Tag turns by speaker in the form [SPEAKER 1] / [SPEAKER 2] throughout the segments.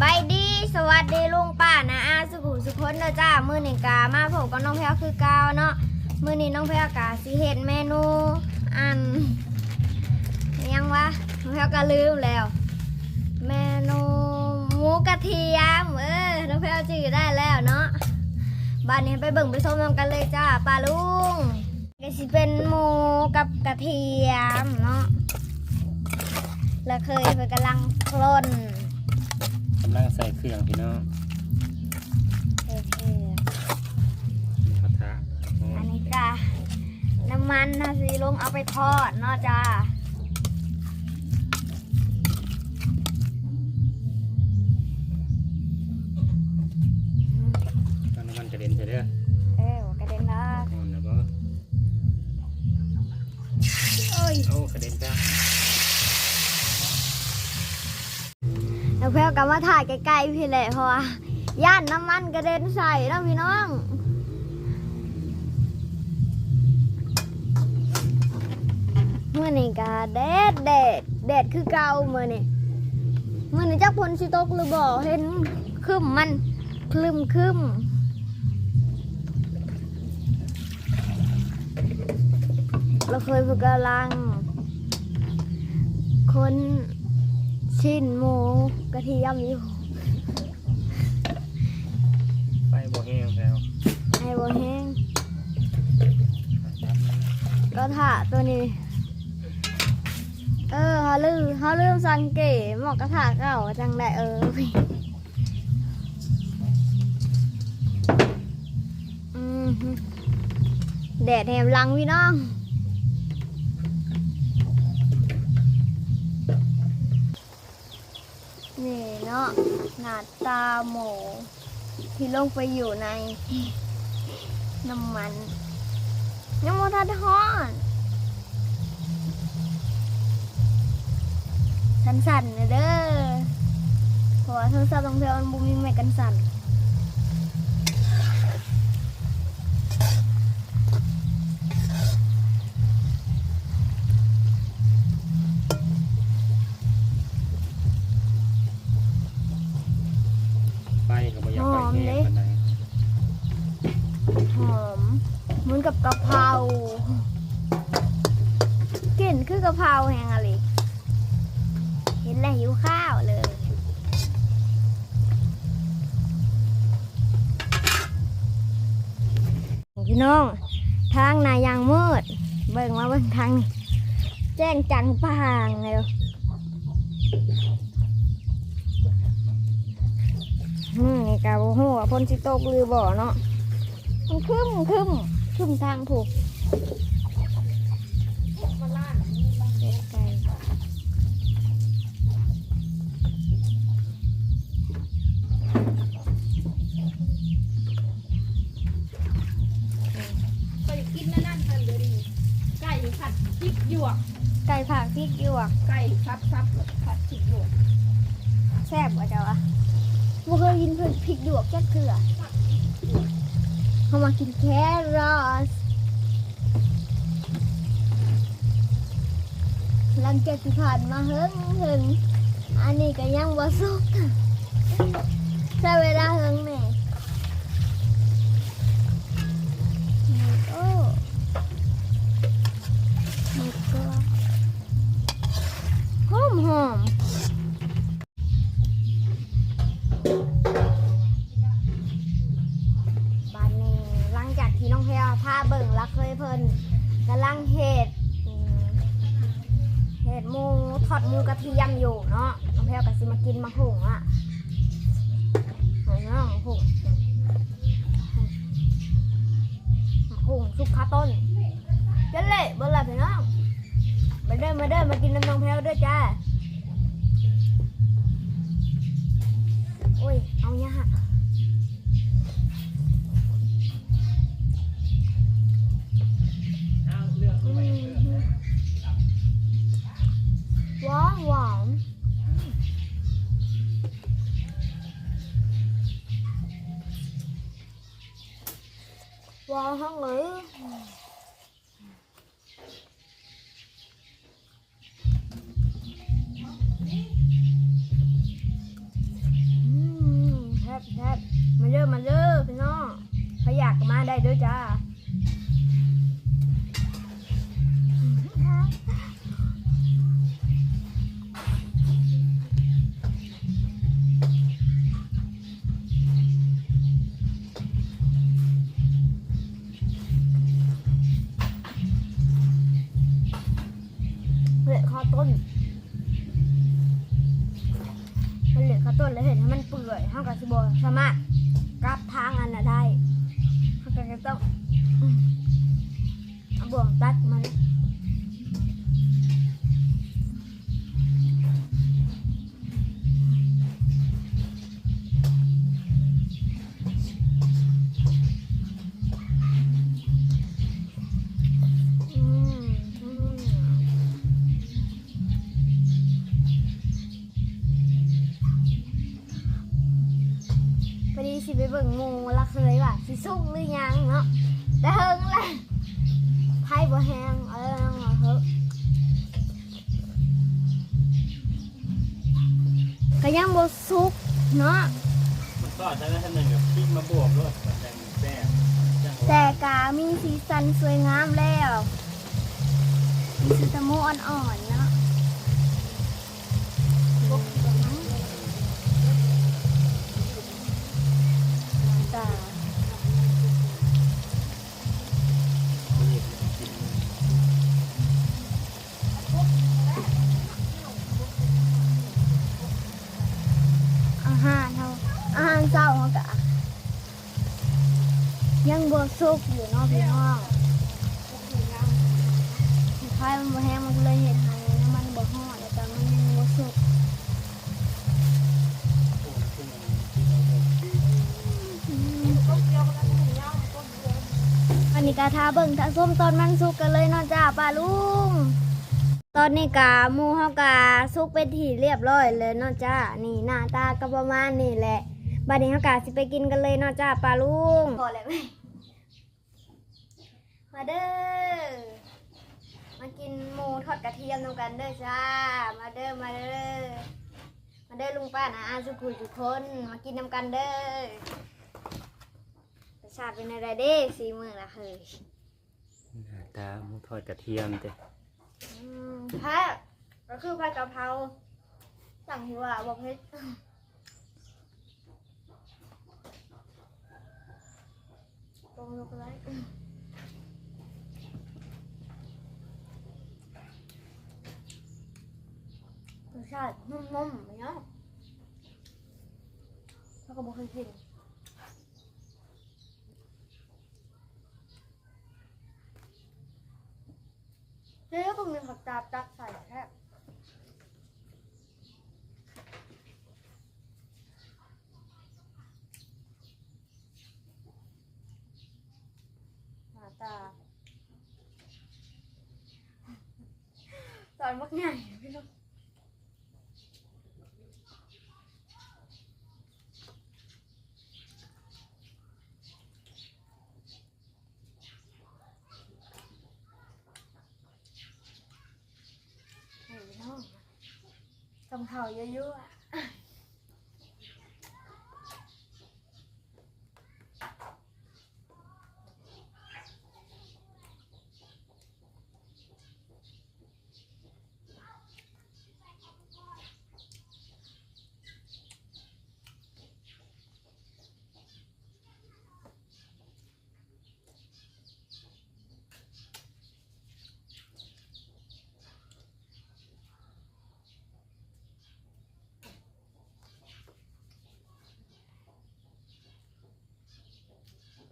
[SPEAKER 1] บายดี สวัสดีลุงป้านะอาสุขุมสุคนเด้อจ้า มื้อนี้กามาพบกับน้องแพรวคือเก่าเนาะ มื้อนี้น้องแพรวกาสิเฮ็ดเมนู อัน ยังวะน้องแพรวก็ลืมแล้ว เมนูหมูกระเทียมเออ น้องแพรวจือได้แล้วเนาะบ้านนี้ไปเบิ่งไปชมกันเลยจ้าป้าลุงก็สิเป็นหมูกับกระเทียมเนาะ แล้วเคยไปกำลังคลน
[SPEAKER 2] กำลังใส่เครื่องพี่น้อง
[SPEAKER 1] เออเออ
[SPEAKER 2] มีกระทะ
[SPEAKER 1] อันนี้จ้าน้ำมันนะสิลงเอาไปทอดเนาะจ้า
[SPEAKER 2] ตอนน้ำมันกระเด็นใส่เด้อ
[SPEAKER 1] เออกระเด็นละ
[SPEAKER 2] อ่อนแล้วก็
[SPEAKER 1] โอ้ย
[SPEAKER 2] โอ้กระเด็นจ้า
[SPEAKER 1] แล้วเพื่อนก็มาถ่ายใกล้ๆพี่แหละเพราะว่าย่านน้ำมันกระเด็นใส่นะพี่น้องเมื่อนี้ก็แดดแดดแดดคือเก่าเมื่อนี้เมื่อนี้จักพลสิตกหรือบ่เห็นคึมมันคลึมคึมเราเคยฝึกกำลัง คน ชิ้นหมูกระเทียมอยู่
[SPEAKER 2] ไฟบ่แห้งแล้ว
[SPEAKER 1] ให้บ่แห้งก็ถ่าตัวนี้ เออเขาลืมเขาลืมสังเกตหมอกกระถาเก่าจังได้เออพี่อืมฮึแดดแหมลังพี่น้อง เนาะหนาตาหมูที่ลงไปอยู่ในน้ำมันยังไม่ทันทอดสั่นๆนะเด้อเพราะว่าโทรศัพท์ของเพื่อนมันบุมีแม่กันสั่น
[SPEAKER 2] แล้
[SPEAKER 1] วหิวข้าวเลย พี่น้อง ทางนายยางมืด เบิ่งมาเบิ่งทาง แจ้งจังปางเลยอืมนี่กะบ่ฮู้ว่าพ้นสิโตกหรือบ่เนาะมันคึมคึมคึมทางผูก
[SPEAKER 3] ซ่บกว่า
[SPEAKER 1] จ้าวะบ่เคยกินเพิ่นพริกดวกจักเถื่อเขามากินแครอทหลังจากที่ผ่านมาเฮิงเฮิงอันนี้ก็ยังบ่สุกใช้เวลาเฮิงแม่ ต้นเจ้าเละบิ่งละพี่น้องมาเด้อมาเด้อมากินน้ำนองแพรวเด้วยจ้าโอ้ยเอาเนี่ยฮะหวานหวานหวานทั้งเลยอื มาเด้อมาเด้อพี่น้องใครอยากก็มาได้เด้อจ้าเล็กข้าวต้น มันเหลือข้าวต้นแล้วเห็นให้มันเปื่อยห้ากับสิบสามารถกับทางอันน่ะได้ห้ากับก็ต้องเอาบ่วงตัดมัน สิสุกหรือยังเนาะแต่เฮิงแหละไพ่บ่แห้งเออเหรอเฮ้ก็ยังบ่สุกเนาะ
[SPEAKER 2] มันก็ใช้ได้ท่านหนึ่งกับพริกมาบวกด้วยมันแดงแซ่บจังหวะ
[SPEAKER 1] แต่กามีสีสันสวยงามแล้วมีสีตะโมอ่อนๆเนาะตาอา ยังบวสุกอยู่นะพี่น้องไฟมันบ่แห้งมันเลยเห็นให้น้ำมันบ่อดแล้วแต่มันยังบวสุกอันนี้กาทาเบิ่งทาส้มตอนมันสุกกันเลยเนาะจ้าป้าลุง ตอนนี้กาหมูเฮากาสุกเป็นที่เรียบร้อยเลยเนาะจ้า นี่หน้าตาก็ประมาณนี้แหละ บัดนี้เฮากาสิไปกินกันเลยเนาะจ้าปลาลุงพอแล้วไหม มาเด้อ มากินหมูทอดกระเทียมนำกันเด้อจ้า มาเด้อ มาเด้อ มาเด้อลุงป้านะอาสุกุทุกคน มากินนำกันเด้อรสชาติเป็นอะไรเด้สีมือละเฮ้ย
[SPEAKER 2] หน้าตาหมูทอดกระเทียมเด้
[SPEAKER 1] อืมผัดก็คือผัดกะเพราสั่งที่ว่าบอกเฮ็ดตรงลงไปรส ชาตินุ่มๆเนาะแล้วก็บอกเคยกินแล้วก็มีผักกาดตักใส่แค่หน้าตาสอนมักใหญ่พี่ลูกเฮ้ยน้อง กำเข่าเยอะๆอะ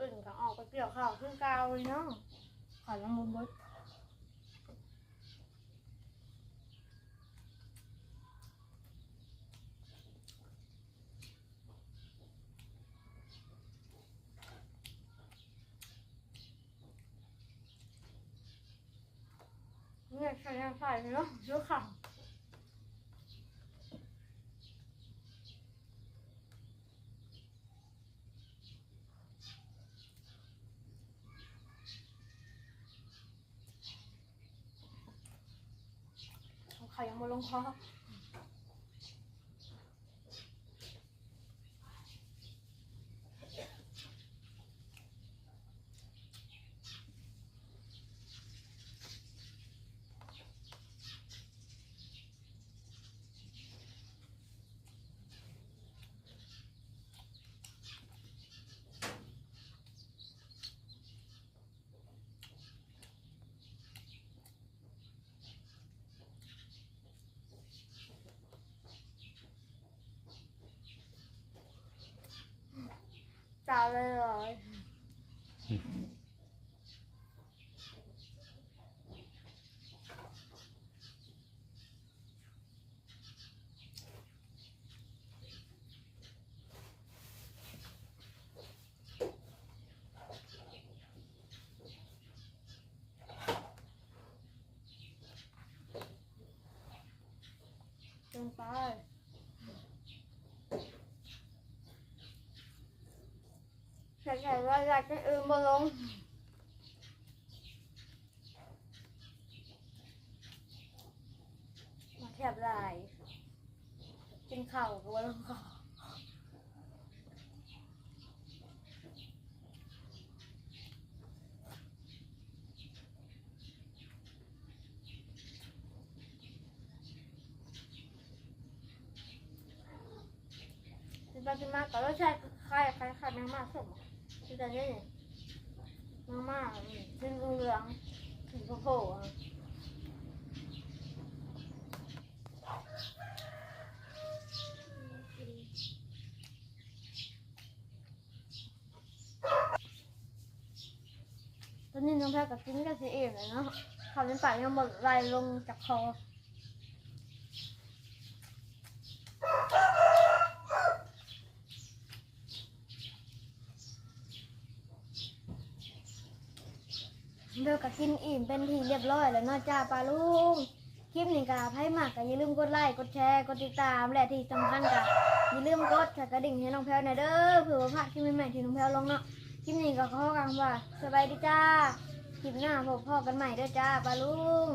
[SPEAKER 1] อื่นก็ออกไปเกี่ยวข้าวขึ้นกาวเลยเนาะขอน้ำมันบดเนี่ยใส่ใส่เลยเนาะเยอะค่ะเขายั งมาลงคอ ตาเลยเหรอ เกินไป ใส่ว่าอยากจะอื่นมาลงมาแทบลายกินข้าวกับว่าลงคอไปกินมากก็รสชาติคล้ายคล้ายคล้ายน้ำมาส้ม คือแต่นี่น้ำมาเป็นเหลืองๆสีโผล่ๆอตอนนี้น้องแพรกับกินก็สิเองเลยเนาะเขาเป็นปากยังหมดไหลลงจากคอ เบลกับกินอิ่มเป็นทีเรียบร้อยแล้วเนาะจ้าปลาลุงคลิปนี้กับให้มากก็อย่าลืมกดไลค์กดแชร์กดติดตามและที่สำคัญกับอย่าลืมกดกระดิ่งให้น้องแพลวหน่อยเด้อเผื่อว่าพลาดคลิปใหม่ๆที่น้องแพลวลงเนาะคลิปนี้ก็ขอกังว่าสบายดีจ้าคลิปหน้าพบพ่อกันใหม่เด้อจ้าปลาลุง